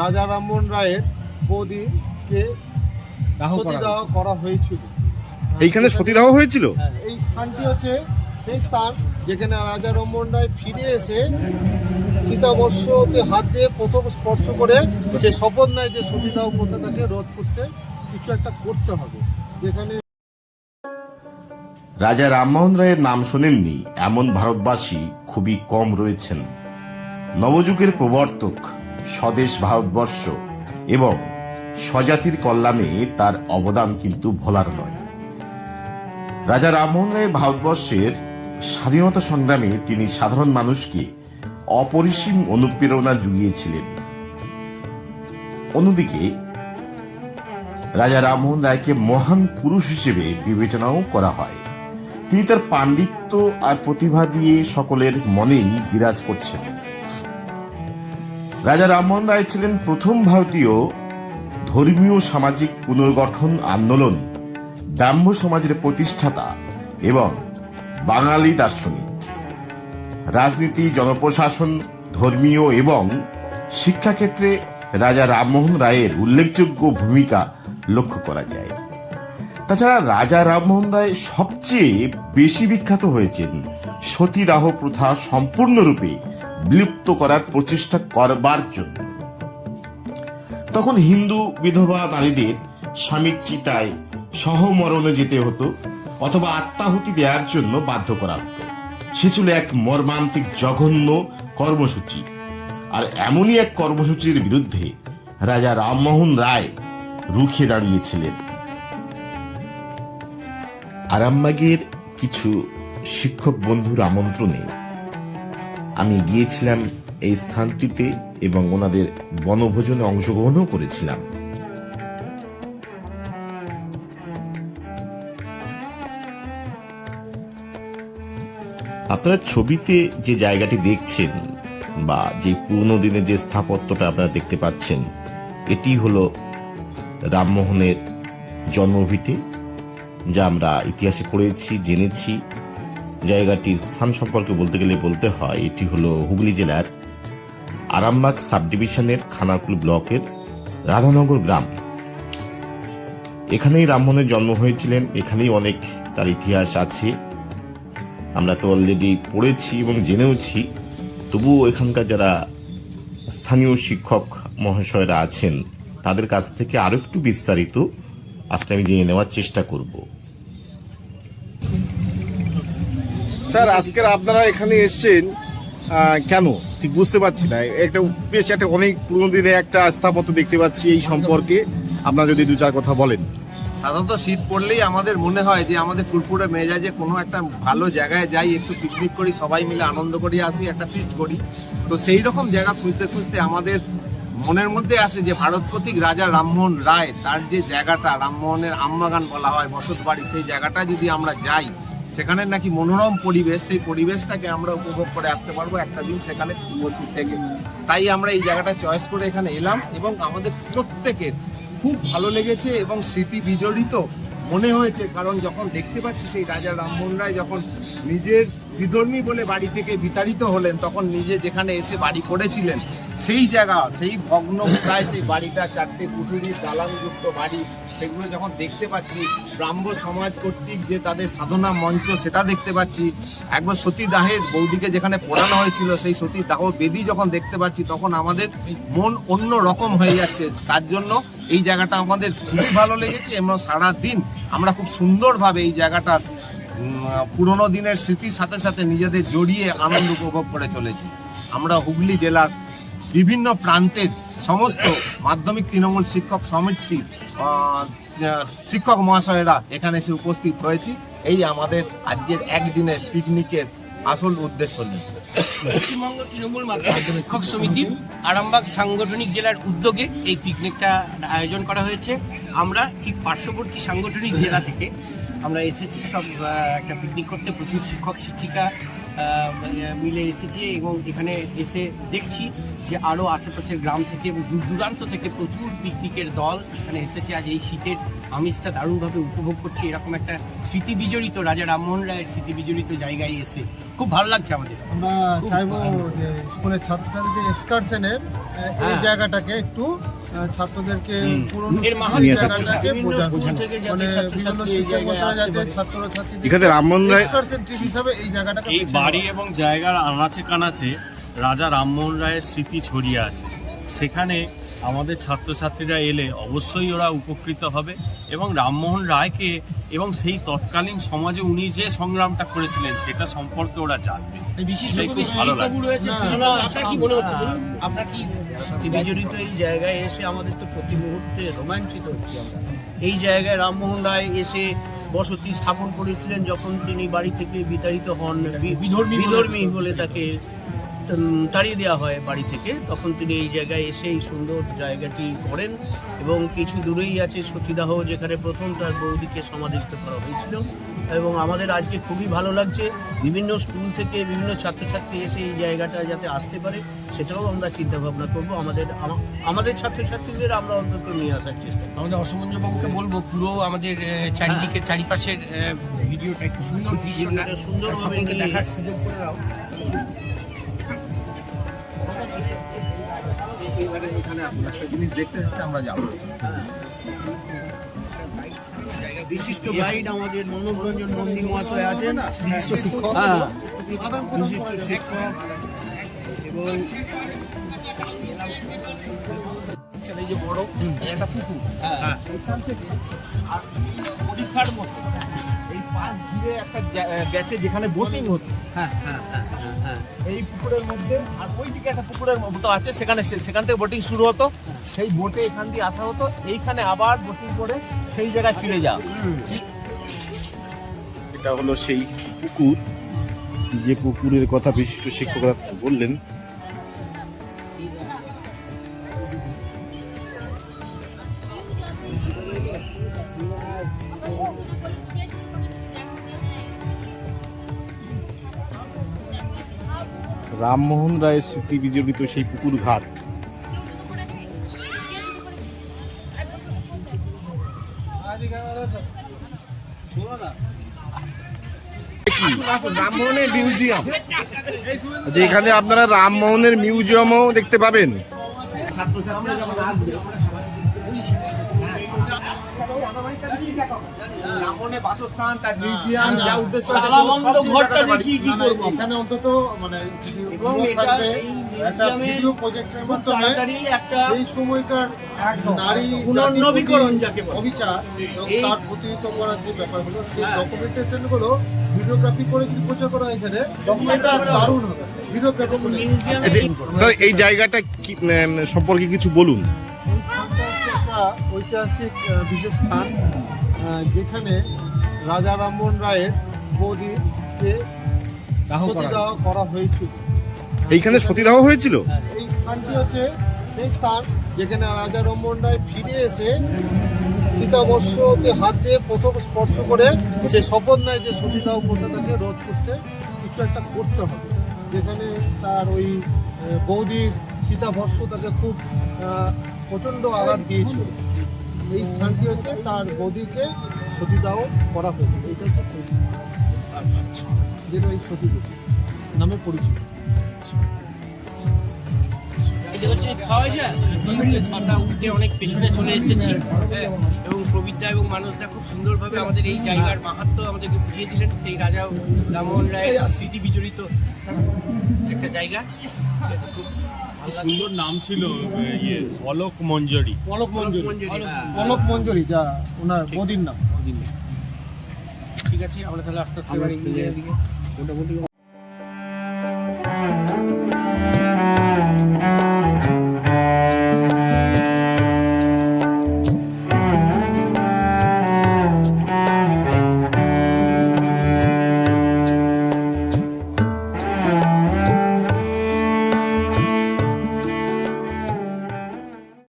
রাজা রামমোহন রায়ের বৌদিকে দাহ সতীদাহ করা হয়েছিল। এইখানে সতীদাহ হয়েছিল? হ্যাঁ, এই স্থানটি হচ্ছে সেই স্থান যেখানে রাজা রামমোহন রায় ফিরে এসে চিতাবর্ষতে হাত দিয়ে প্রথম স্পর্শ করে সে শপথ নেয় যে সতীদাহ প্রথাটাকে রোধ করতে কিছু একটা করতে হবে। যেখানে রাজা রামমোহন রায়ের নাম শোনেননি এমন ভারতবাসী খুবই কম রয়েছেন। নবযুগের প্রবর্তক স্বদেশ ভারতবর্ষ এবং স্বজাতির কল্যাণে তার অবদান কিন্তু ভোলার নয়। রাজা রামমোহন রায় ভারতবর্ষের স্বাধীনতা সংগ্রামে তিনি সাধারণ মানুষকে অপরিসীম অনুপ্রেরণা জুগিয়েছিলেন। অন্যদিকে, রাজা রামমোহন রায়কে মহান পুরুষ হিসেবে বিবেচনাও করা হয়। তিনি তার পাণ্ডিত্য আর প্রতিভা দিয়ে সকলের মনেই বিরাজ করছেন। রাজা রামমোহন রায় ছিলেন প্রথম ভারতীয় ধর্মীয় সামাজিক পুনর্গঠন আন্দোলন, ব্রাহ্ম সমাজের প্রতিষ্ঠাতা এবং বাঙালি দার্শনিক। রাজনীতি, জনপ্রশাসন, ধর্মীয় এবং শিক্ষাক্ষেত্রে রাজা রামমোহন রায়ের উল্লেখযোগ্য ভূমিকা লক্ষ্য করা যায়। তাছাড়া রাজা রামমোহন রায় সবচেয়ে বেশি বিখ্যাত হয়েছেন সতীদাহ প্রথা সম্পূর্ণরূপে বিলুপ্ত করার প্রচেষ্টা করবার জন্য। তখন হিন্দু বিধবা নারীদের স্বামীর চিতায় সহমরণে যেতে হতো অথবা আত্মাহুতি দেওয়ার জন্য বাধ্য করা হতো। সে ছিল এক মর্মান্তিক জঘন্য কর্মসূচি। আর এমনই এক কর্মসূচির বিরুদ্ধে রাজা রামমোহন রায় রুখে দাঁড়িয়েছিলেন। আরামবাগের কিছু শিক্ষক বন্ধুর আমন্ত্রণে আমি গিয়েছিলাম এই স্থানটিতে এবং ওনাদের বনভোজনে অংশগ্রহণও করেছিলাম। আপনারা ছবিতে যে জায়গাটি দেখছেন বা যে পুরনো দিনের যে স্থাপত্যটা আপনারা দেখতে পাচ্ছেন, এটি হলো রামমোহনের জন্মভিটে, যা আমরা ইতিহাসে পড়েছি, জেনেছি। জায়গাটির স্থান সম্পর্কে বলতে গেলে বলতে হয়, এটি হলো হুগলি জেলার আরামবাগ সাব ডিভিশনের খানাকুল ব্লকের রাধানগর গ্রাম। এখানেই রামমোহনের জন্ম হয়েছিলেন, এখানেই অনেক তার ইতিহাস আছে। আমরা তো অলরেডি পড়েছি এবং জেনেওছি, তবুও এখানকার যারা স্থানীয় শিক্ষক মহাশয়রা আছেন, তাদের কাছ থেকে আরও একটু বিস্তারিত আজকে আমি জেনে নেওয়ার চেষ্টা করব। স্যার, আজকের আপনারা এখানে এসেছেন কেন? ঠিক বুঝতে পারছি না। একটা বেশ একটা অনেক পুরনো দিনে একটা স্থাপত্য দেখতে পাচ্ছি এই সম্পর্কে। আপনারা যদি দু চার কথা বলেন। সাধারণত শীত পড়লেই আমাদের মনে হয় যে আমাদের ফুরফুরে মেজাজে কোনো একটা ভালো জায়গায় যাই, একটু পিকনিক করি, সবাই মিলে আনন্দ করি, আসি, একটা ফিস্ট করি। তো সেই রকম জায়গা খুঁজতে খুঁজতে আমাদের মনের মধ্যে আসে যে ভারত প্রতীক রাজা রামমোহন রায়, তার যে জায়গাটা, রামমোহনের আমবাগান বলা হয় বসত বাড়ি সেই জায়গাটা যদি আমরা যাই সেখানে নাকি মনোরম পরিবেশ, সেই পরিবেশটাকে আমরা উপভোগ করে আসতে পারব একটা দিন সেখানে উপস্থিত থেকে। তাই আমরা এই জায়গাটা চয়েস করে এখানে এলাম এবং আমাদের প্রত্যেকের খুব ভালো লেগেছে এবং স্মৃতি বিজড়িত মনে হয়েছে, কারণ যখন দেখতে পাচ্ছি সেই রাজা রামমোহন রায় যখন নিজের বিধর্মী বলে বাড়ি থেকে বিতাড়িত হলেন, তখন নিজে যেখানে এসে বাড়ি করেছিলেন, সেই জায়গা, সেই ভগ্ন প্রায় সেই বাড়িটা, চারটে কুঠুরি দালানযুক্ত বাড়ি, সেগুলো যখন দেখতে পাচ্ছি, ব্রাহ্ম সমাজ কর্তৃক যে তাদের সাধনা মঞ্চ, সেটা দেখতে পাচ্ছি। একবার সতী দাহের বৌদিকে যেখানে পোড়ানো হয়েছিল, সেই সতী দাহ বেদি যখন দেখতে পাচ্ছি, তখন আমাদের মন অন্য রকম হয়ে যাচ্ছে। তার জন্য এই জায়গাটা আমাদের খুবই ভালো লেগেছে, এবং সারা দিন আমরা খুব সুন্দরভাবে এই জায়গাটার পুরোনো দিনের স্মৃতির সাথে সাথে নিজেদের জড়িয়ে আনন্দ উপভোগ করে চলেছি। আমরা হুগলি জেলার বিভিন্ন প্রান্তের সমস্ত মাধ্যমিক তৃণমূল শিক্ষক সমিতির শিক্ষক মহাশয়েরা এখানে এসে উপস্থিত হয়েছি। এই আমাদের আজকের একদিনের পিকনিকের আসল উদ্দেশ্য নিয়ে। পশ্চিমবঙ্গ তৃণমূল শিক্ষক সমিতির আরামবাগ সাংগঠনিক জেলার উদ্যোগে এই পিকনিকটা আয়োজন করা হয়েছে। আমরা ঠিক পার্শ্ববর্তী সাংগঠনিক জেলা থেকে আমরা এসেছি সব একটা পিকনিক করতে প্রচুর শিক্ষক শিক্ষিকা মিলে এসেছি এবং এখানে এসে দেখছি যে আরও আশেপাশের গ্রাম থেকে এবং দূর দূরান্ত থেকে প্রচুর পিকনিকের দল এখানে এসেছে। আজ এই শীতের আমিষটা দারুণভাবে উপভোগ করছি। এরকম একটা স্মৃতি বিজড়িত রাজা রামমোহন রায়ের স্মৃতি বিজড়িত জায়গায় এসে খুব ভালো লাগছে আমাদের। আমরা চাইব স্কুলের ছাত্রছাত্রীদের এক্সকারশনের এই হ্যাঁ। জায়গাটাকে একটু ছাত্রদেরকে মানে এই বাড়ি এবং জায়গার আনাচে কানাচে রাজা রামমোহন রায়ের স্মৃতি ছড়িয়ে আছে। সেখানে আমাদের ছাত্রছাত্রীরা এলে অবশ্যই ওরা উপকৃত হবে এবং রামমোহন রায়কে এবং সেই তৎকালীন সমাজে উনি যে সংগ্রামটা করেছিলেন সেটা সম্পর্কে ওরা জানবে। খুব ভালো লাগে। আপনার কি মনে হচ্ছে বলুন? আপনার কি স্মৃতি বিজড়িত এই জায়গায় এসে আমাদের তো প্রতি মুহূর্তে রোমাঞ্চিত হচ্ছি আমরা। এই জায়গায় রামমোহন রায় এসে বসতি স্থাপন করেছিলেন যখন তিনি বাড়ি থেকে বিতাড়িত হন। বিধর্মী বিধর্মী বলে তাকে তাড়িয়ে দেওয়া হয় বাড়ি থেকে। তখন তিনি এই জায়গায় এসে এই সুন্দর জায়গাটি করেন এবং কিছু দূরেই আছে সতীদাহ যেখানে প্রথম তার বৌদিকে সমাধিস্থ করা হয়েছিল। এবং আমাদের আজকে খুবই ভালো লাগছে। বিভিন্ন স্কুল থেকে বিভিন্ন ছাত্রছাত্রী এসে এই জায়গাটা যাতে আসতে পারে সেটাও আমরা চিন্তা ভাবনা করব। আমাদের আমাদের ছাত্রছাত্রীদের আমরা অন্তত নিয়ে আসার চেষ্টা। আমাদের অসমঞ্জ বাবুকে বলব পুরো আমাদের চারিদিকে চারিপাশের ভিডিওটা একটু সুন্দর সুন্দরভাবে দেখার সুযোগ করে দাও। এখানে আসুন একটা জিনিস দেখতে দেখতে আমরা যাব। বিশিষ্ট গাইড আমাদের মনোজ রঞ্জন নন্দী মহাশয় আছেন। বিশিষ্ট শিক্ষক। হ্যাঁ। বিশিষ্ট শিক্ষক। এবং এই যে বড় একটা পুকুর। হ্যাঁ। এখান থেকে আর পরীক্ষার মতো এই পাশ ঘিরে একটা গেছে যেখানে বোটিং হতো। হ্যাঁ হ্যাঁ হ্যাঁ হ্যাঁ এই পুকুরের মধ্যে আর ওই দিকে একটা পুকুরের মতো আছে সেখানে সেখান থেকে বোটিং শুরু হতো। সেই বোটে এখান দিয়ে আসা হতো, এইখানে আবার বোটিং করে সেই জায়গায় ফিরে যাওয়া। এটা হলো সেই পুকুর, যে পুকুরের কথা বিশিষ্ট শিক্ষকরা বললেন। রামমোহন রায়ের স্মৃতি বিজড়িত সেই পুকুর ঘাট। রামমোহনের মিউজিয়াম। যেখানে আপনারা রামমোহনের মিউজিয়ামও দেখতে পাবেন। ছাত্রছাত্রীরা যেমন বাসস্থান তার মিউজিয়াম যা উদ্দেশ্য আছে সব কিছু ঘরটা দেখাতে কি কি না, না, এখানে অন্তত মানে এবং এটা এই একটা মিউজিয়ামের ভিডিও প্রজেক্টের মাধ্যমে একটা সেই সময়কার নারী পুনর্নবীকরণ যাকে বলে। অবিচার তার প্রতিহিত করার যে ব্যাপারগুলো সেই হ্যাঁ। ডকুমেন্টেশনগুলো ভিডিওগ্রাফি করে যদি প্রচার করা এখানে এটা দারুণ হবে। ভিডিওগ্রাফি এই স্যার এই জায়গাটা কি সম্পর্কে কিছু বলুন। ঐতিহাসিক বিশেষ স্থান। যেখানে রাজা রামমোহন রায়ের বৌদিকে সতীদাহ করা হয়েছিল। এইখানে সতীদাহ হয়েছিল? হ্যাঁ, এই স্থানটি হচ্ছে সেই স্থান যেখানে রাজা রামমোহন রায় ফিরে এসে সীতাবর্ষতে হাত দিয়ে প্রথম স্পর্শ করে সে শপথ নেয় যে সতীদাহ প্রথাটাকে রোধ করতে কিছু একটা করতে হবে। যেখানে তার ওই বৌদির চিতাভস্য তাকে খুব প্রচণ্ড আঘাত দিয়েছিল। এই স্থানটি হচ্ছে তার গদিতে সতীদাহ করা হয়েছিল এটা হচ্ছে সেই স্থান। যেটা এই সতীদেব নামে পরিচিত। খাওয়া ছাতা উঠে অনেক পেছনে চলে এসেছি। হ্যাঁ, এবং প্রবিদ্যা এবং মানুষদা খুব সুন্দরভাবে আমাদের এই জায়গার মাহাত্ম আমাদেরকে বুঝিয়ে দিলেন। সেই রাজা রামমোহন রায়ের স্মৃতি বিজড়িত একটা জায়গা। খুব সুন্দর নাম ছিল ইয়ে অলোক মঞ্জরি। পলক মঞ্জুরি মঞ্জুরি, হ্যাঁ। পলক মঞ্জুরি যা ওনার বদির নাম। ঠিক আছে আমরা তাহলে আস্তে আস্তে। মোটামুটি